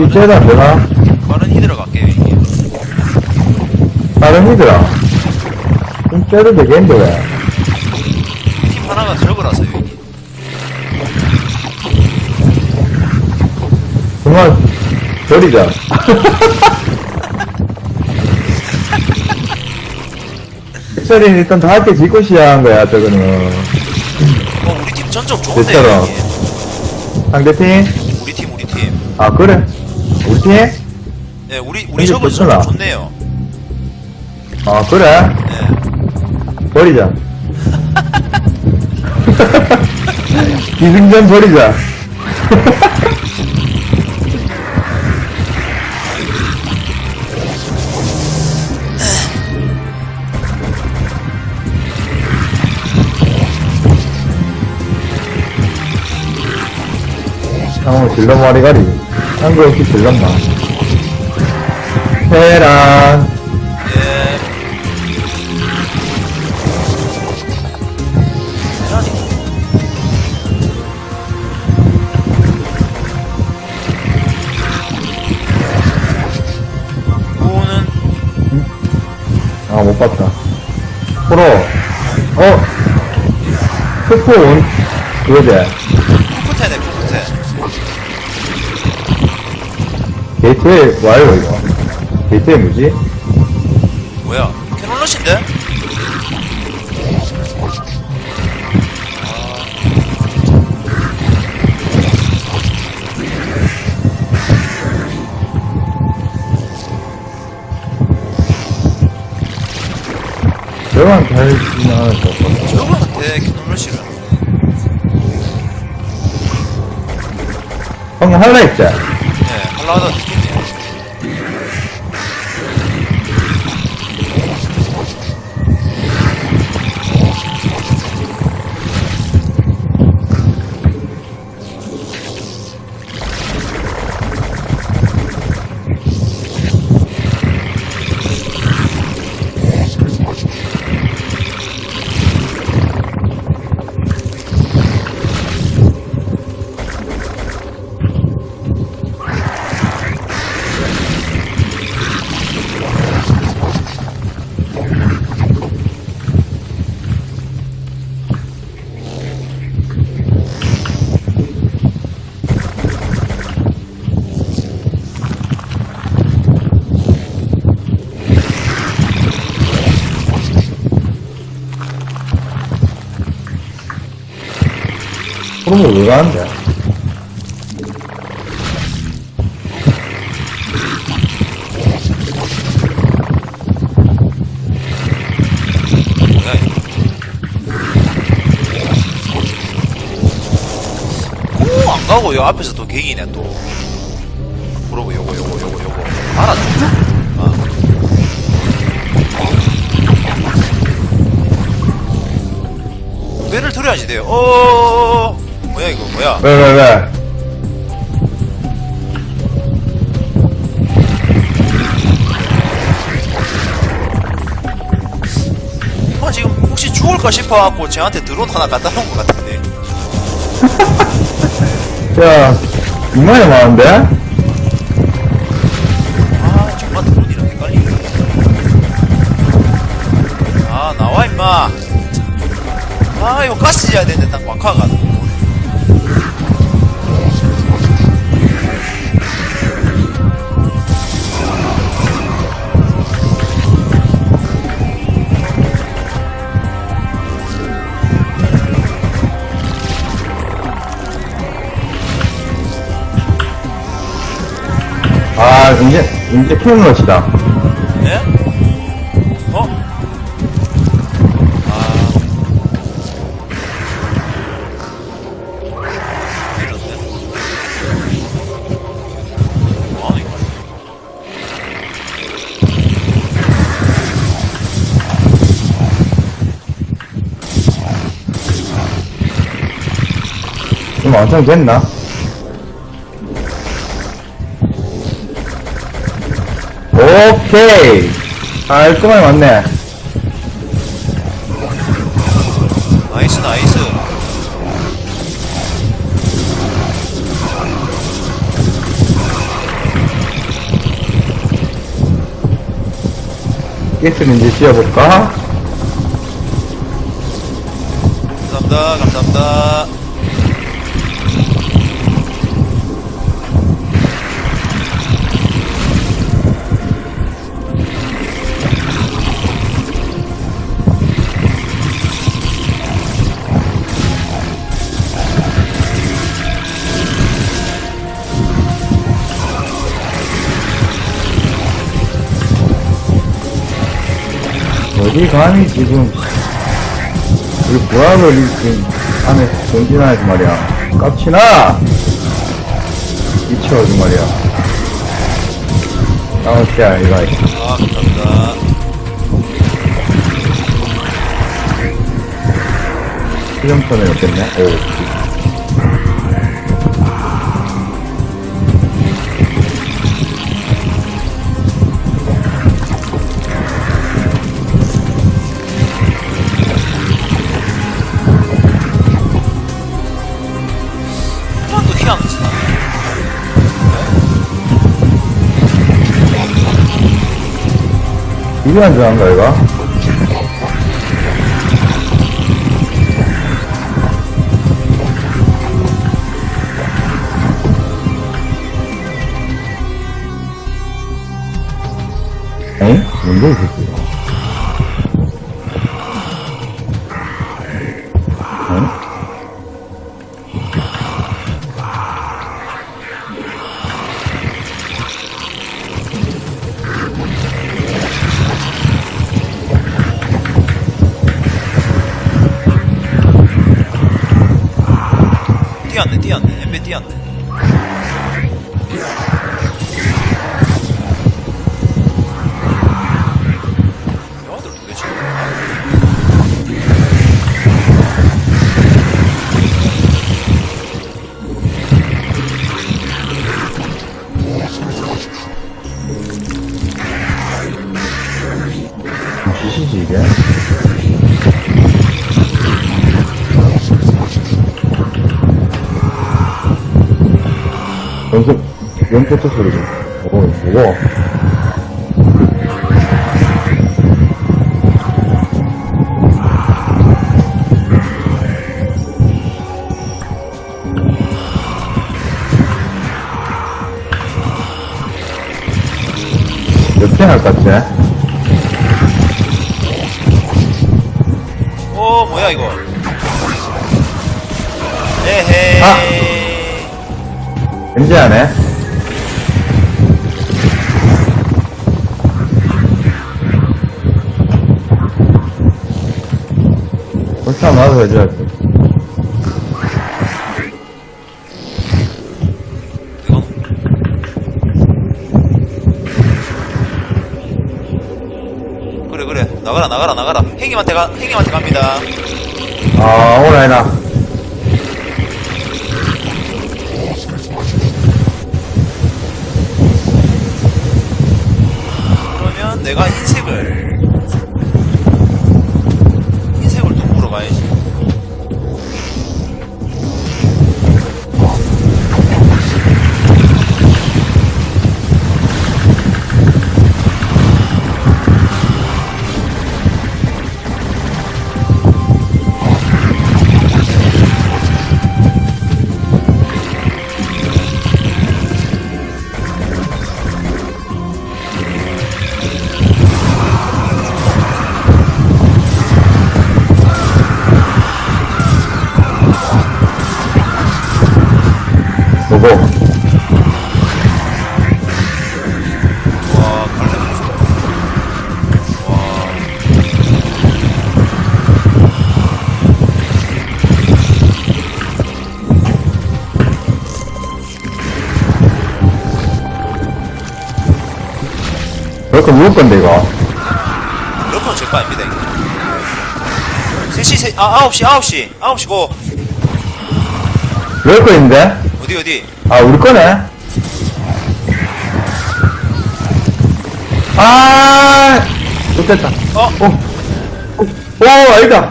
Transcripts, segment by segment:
이게 안 되나? 빠른 히드라 갈게요, 이게. 다른 이들아. 좀 쟤도 되겠는데, 왜? 팀 하나가 저거라서요, 이게. 정말, 버리자. 픽셀이 일단 다 할게 짓고 시작한 거야, 저거는. 어, 우리 팀 전적 좋은데요, 됐잖아. 상대팀? 우리 팀, 우리 팀. 아, 그래? 우리 팀? 네, 우리, 우리. 전적 좋네요. 아, 그래? 네. 버리자. 기승전 버리자. 상호 질러 마리가리. 한국 역시 질렀나. 테란. 예. 대란이. 아, 못 봤다. 프로. 어? 스포 온, 그거지? 게이트에 와요, 이거. 게이트에 뭐지? 뭐야? 캐롤러신데? 저만 잘 지나갈 것 같아. 저거한테 캐롤러시를. 방금 할라 했지? 네, 할라하다 느 그러면 왜 가는데? 뭐야, 이거. 오, 안 가고, 요 앞에서 또 갱이네, 또. 그러고, 요거, 요거, 요거, 요거. 알아줘. 아. 배를 들어야지 돼요. 어, 뭐야, 이거, 뭐야. 왜, 왜, 왜? 아, 지금 혹시 죽을까 싶어갖고 쟤한테 드론 하나 갖다 놓은 것 같은데. 야, 이만이 많은데? 아, 정말 드론이랑 헷갈리네. 아, 나와, 임마. 아, 이거 가스 지어야 되는데, 딱 막화가 아, 이제, 이제 캐논러시다. 네? 어? 아. 이런데? 뭐하는 거야? 좀 완성됐나? 오케이. 깔끔하게 맞네. 나이스 나이스 게스는 이제 씌워볼까? 감사합니다 감사합니다 어디 감히 지금? 우리 보라를 지금 안에 전진하지 말이야? 깝치나? 미쳐가지고 말이야. 나오세요 이거. 아, 감사합니다. 수정선에 없겠네 오 이게 안 좋아한가 이거? 에? 뭔데 이 새끼 연포트 소리 좀. 오, 뭐고? 몇개 할것 같지? 오, 어, 뭐야, 이거. 에헤이. 아. 엔지하네. 나도 해줘야지. 이건 그래 그래 나가라 나가라 나가라 행님한테 가 행님한테 갑니다 아, 오라이나. 그러면 내가 흰색 그렇게 무을 건데, 이거. 몇번 제거 아닙니다 이거 3시 세, 아 9시 9시 9시 고왜 거인데? 어디 어디 아, 우리 거네? 아, 좋겠다. 어 오, 오, 오, 아니다.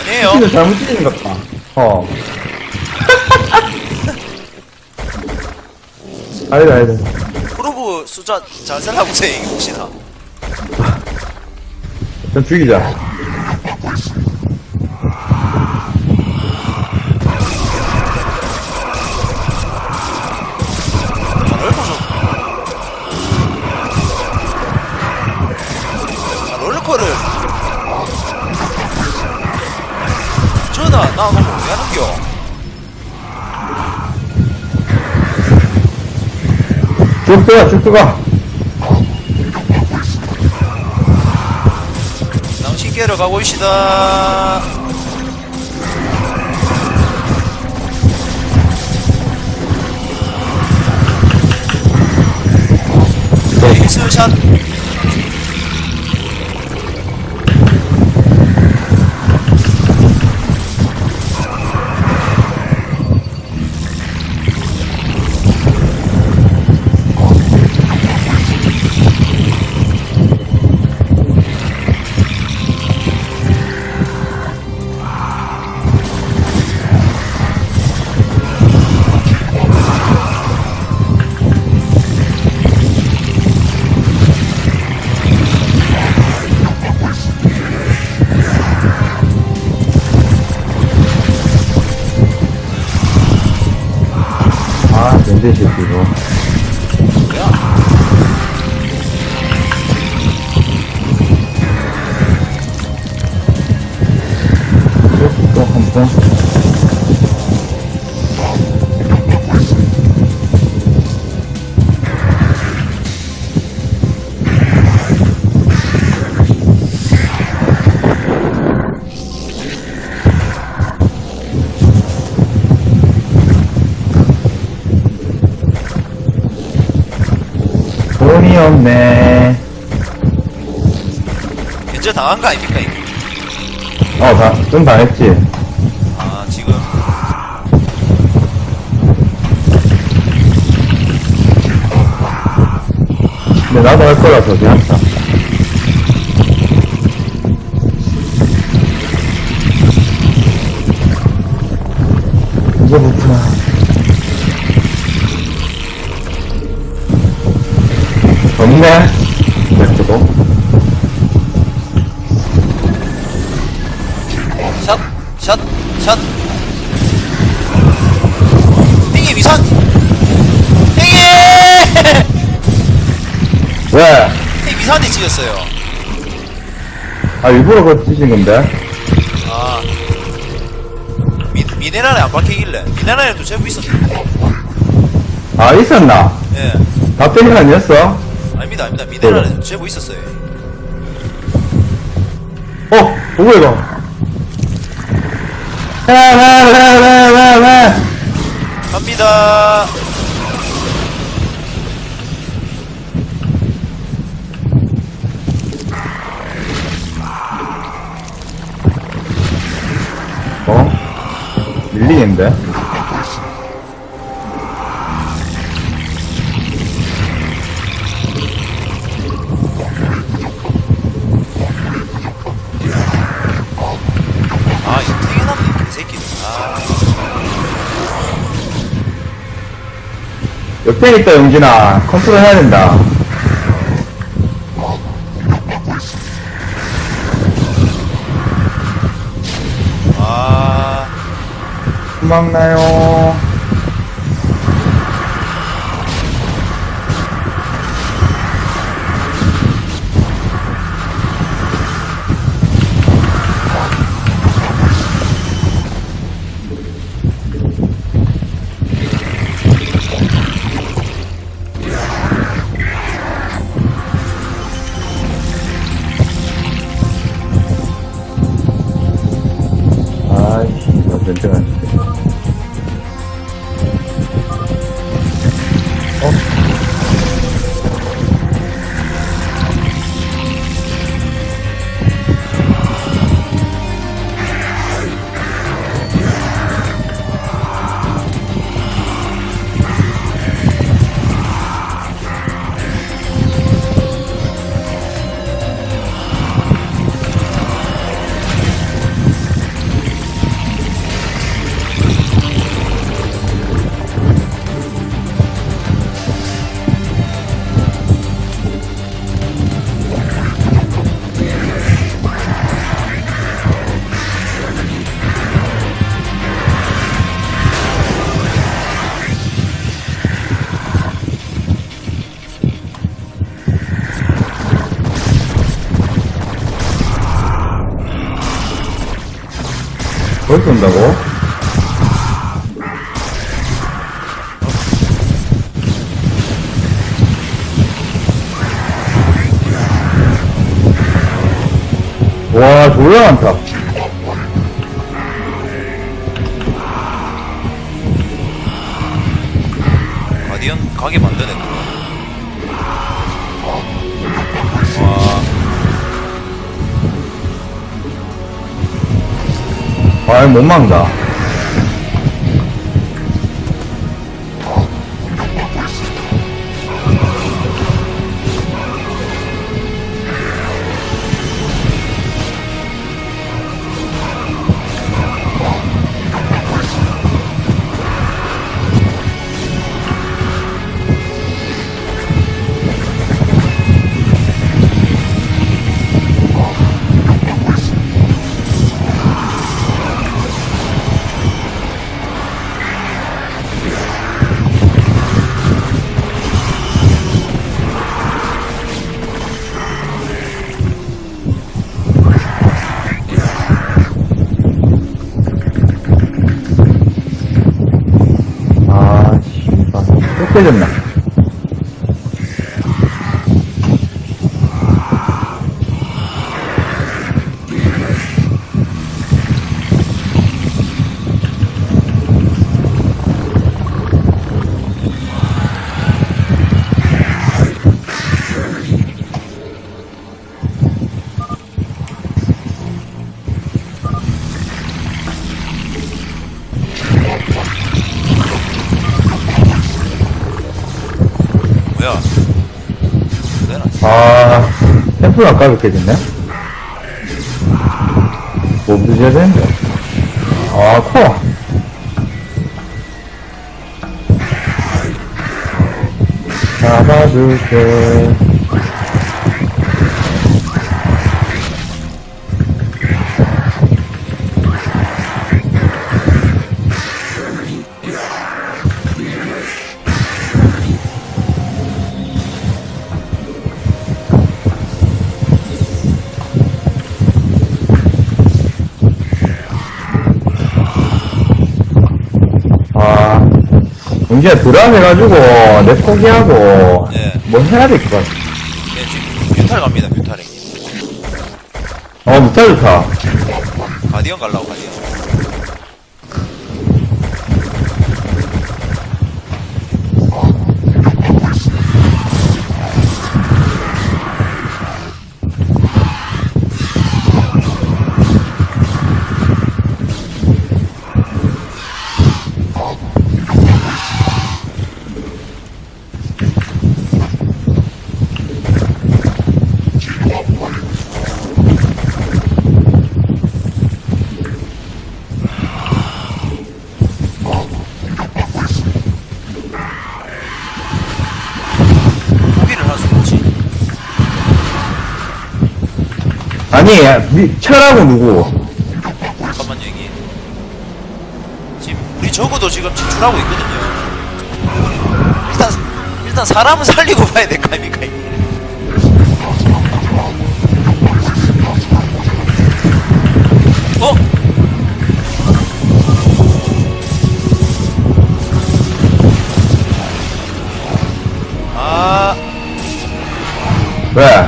아니에요 진짜 잘못 찍은 것 같다. 어. 아니다, 아니다. 프로브 숫자 잘 살라보세요 이게 혹시나 좀 죽이자. 아, 롤코죠. 아, 롤코를. 전화, 나 너무 왜 하는겨? 쭉 들어가. 당신 깨러 가고 있시다. 에이스샷. 네. 견제 당한 거 아닙니까, 이거? 어, 다, 좀 당했지. 아, 지금. 근데 나도 할 거라서 괜찮다. 샷, 샷. 땡이 위선! 땡이! 왜? 땡이 위선한테 찍었어요. 아, 일부러 그거 치신 건데? 아. 미, 미네랄에 안 박히길래. 미네랄에도 제법 있었는데. 아, 있었나? 예. 답변이 아니었어? 아닙니다, 아닙니다. 미네랄에 제법 있었어요. 어, 누구 이거? 왜? 갑니다. 어? 밀리는데? 옆에 있다, 용진아. 컨트롤 해야 된다. 아. 도망나요. 쏜다고? 와, 졸라 많다. 가디언 가게 만드네 아, 못 막다. 템플 아까 깨졌네? 뭐 문제야 되는데? 아, 코어. 잡아줄게. 이제 불안해가지고, 내 포기하고, 예. 뭐 해야 될 것 같아. 네 지금 뮤탈 갑니다 뮤탈에 어, 무타 좋다. 가디언 갈라고 아니, 미, 철하고 누구? 잠깐만 얘기 지금 우리 적어도 지금 진출하고 있거든요 일단 일단 사람은 살리고 봐야 될 거 아닙니까 이게 어? 아 왜?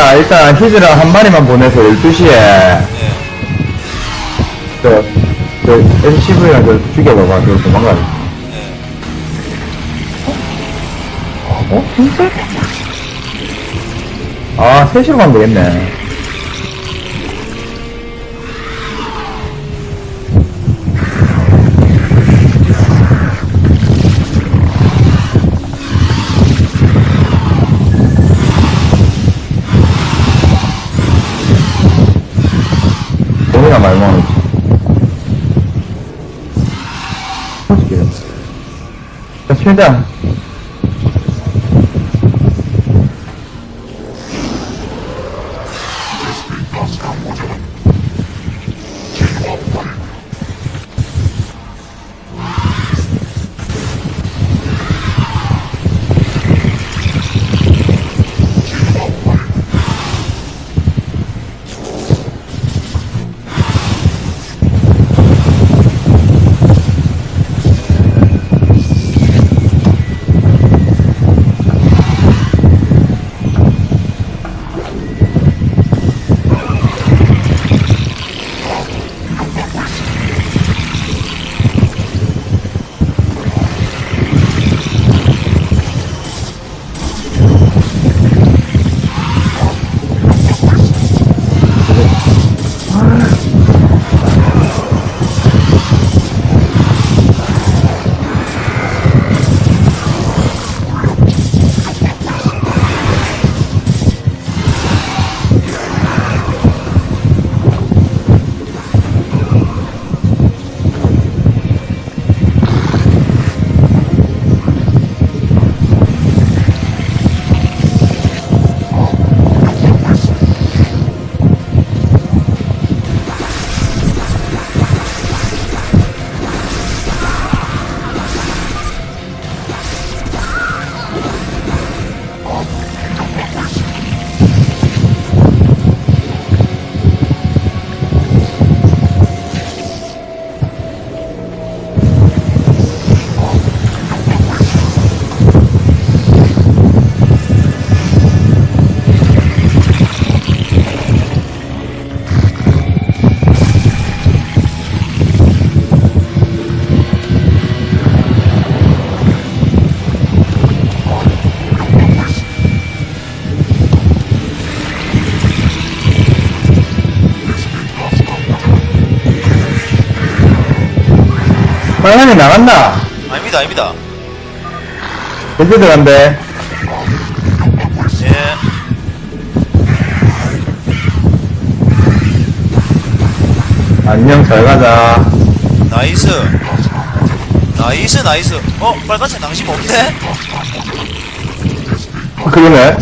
용진아, 일단 히드라 한 마리만 보내서 12시에, 네. 저, 저, MCV랑 저 죽여봐봐. 저 도망가. 네. 어? 진짜? 아, 3시로 가면 되겠네. 만 하지. 어떻게 자, 최대한. 나갔나? 아닙니다, 아닙니다. 언제 들어간대? 예. 안녕, 잘 가자. 나이스. 나이스, 나이스. 어, 빨간색 낭심 없네? 그러네.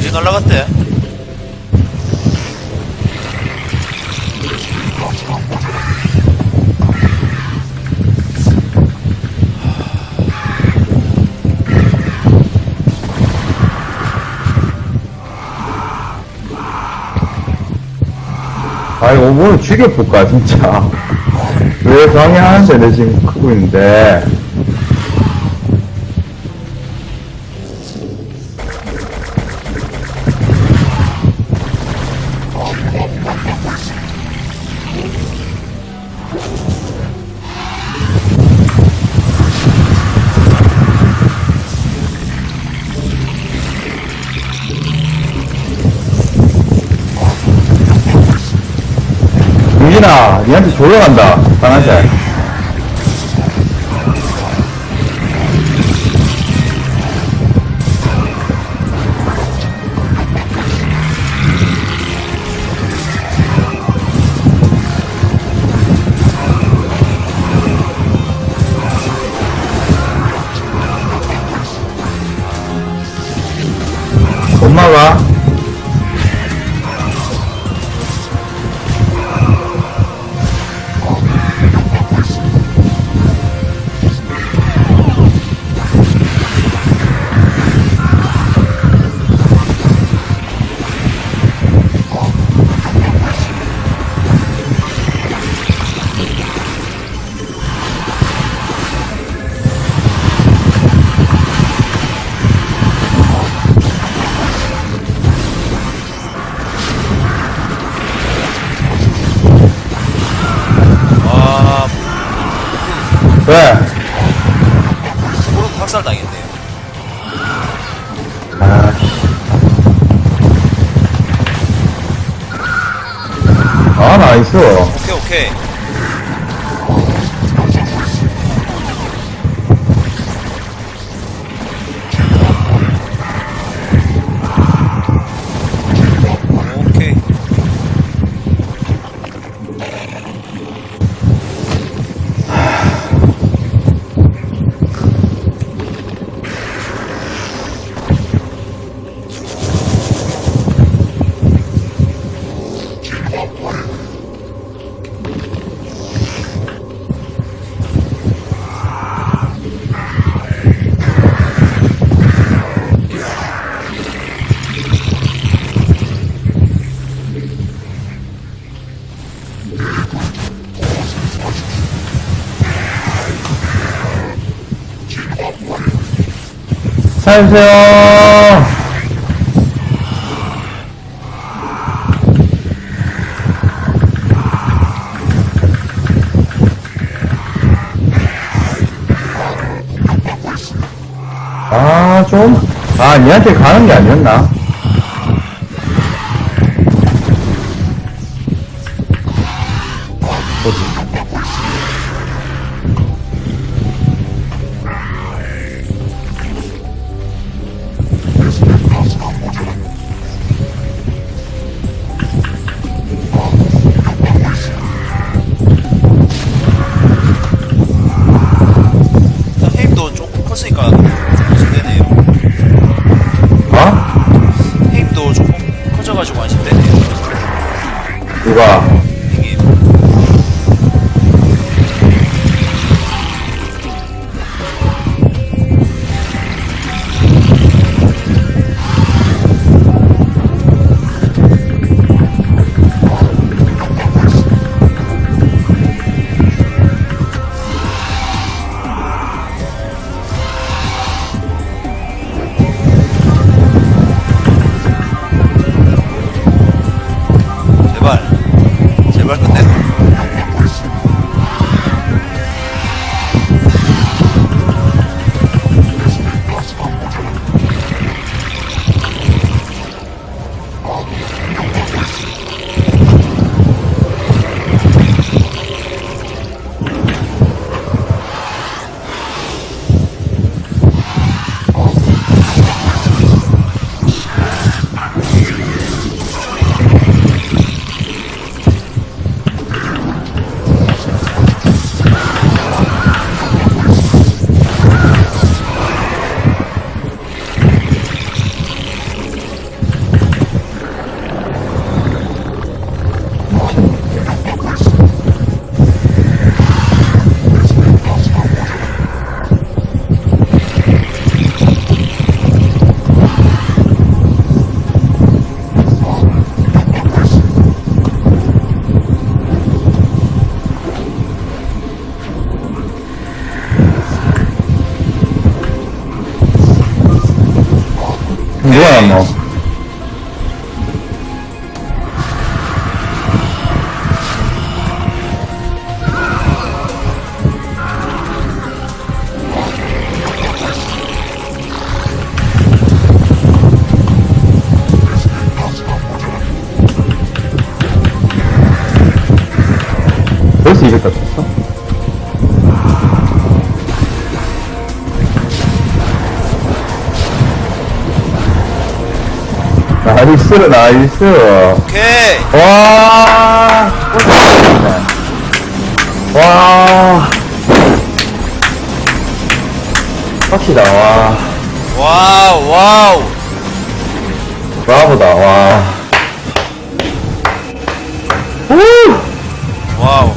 이제 날라갔대. 아, 이거 오늘 죽여볼까, 진짜. 왜 방해하는데, 내 지금 크고 있는데. 진아, 니한테 간다. 빨간색. 왜? 무릎 학살 당했네요. 아, 아, 나이스. 오케이. 오케이. 살려주세요. 아, 좀. 아, 니한테 가는 게 아니었나? 가지고 안심되네요. 누가? 나이스 나이스 오케이 와 와. 확실다, 와. 와우 와우 브라보다, 와. 우! 와우